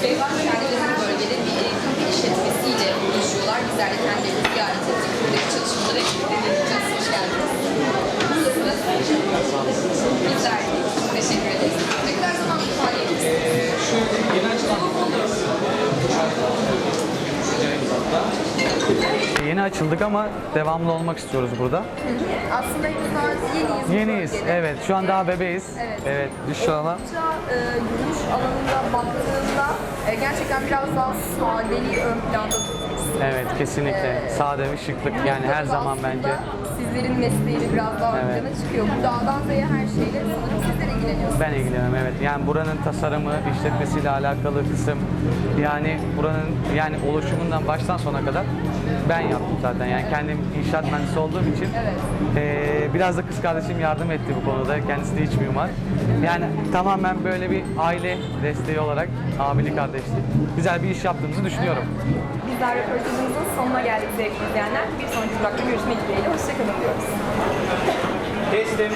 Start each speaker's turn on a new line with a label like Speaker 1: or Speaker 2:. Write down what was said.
Speaker 1: kendileri bu bölgede bir e, kafe işletmesiyle buluşuyorlar. Bizler de kendilerini ziyaret ettik. Buradaki çalışmaları
Speaker 2: Yeni açıldık ama devamlı olmak istiyoruz burada.
Speaker 1: Aslında henüz daha yeniyiz. bu
Speaker 2: Yeniyiz,
Speaker 1: bölgede.
Speaker 2: evet. Şu an daha bebeğiz.
Speaker 1: Evet.
Speaker 2: Evet, ana
Speaker 1: Oldukça e, yürüyüş alanında baktığında e, gerçekten biraz daha sadeliği ön planda tutuyoruz.
Speaker 2: Evet, kesinlikle. Sade ve şıklık yani her zaman bence.
Speaker 1: Sizlerin mesleğiyle biraz daha
Speaker 2: Evet.
Speaker 1: plana çıkıyor. Bu dağdan Z'ye her şeyle sanırım sizler ilgileniyorsunuz.
Speaker 2: Ben ilgileniyorum evet. Yani buranın tasarımı, işletmesiyle alakalı kısım yani buranın yani oluşumundan baştan sona kadar ben yaptım zaten. Yani kendim inşaat mühendisi olduğum için
Speaker 1: Evet.
Speaker 2: eee, biraz da kız kardeşim yardım etti bu konuda. Kendisi de iç mimar. Yani tamamen böyle bir aile desteği olarak abilik kardeşlik. Güzel bir iş yaptığımızı düşünüyorum.
Speaker 1: Bizler röportajımızın sonuna geldik sevgili izleyenler. Bir sonraki durakta görüşmek dileğiyle. Hoşçakalın diyoruz.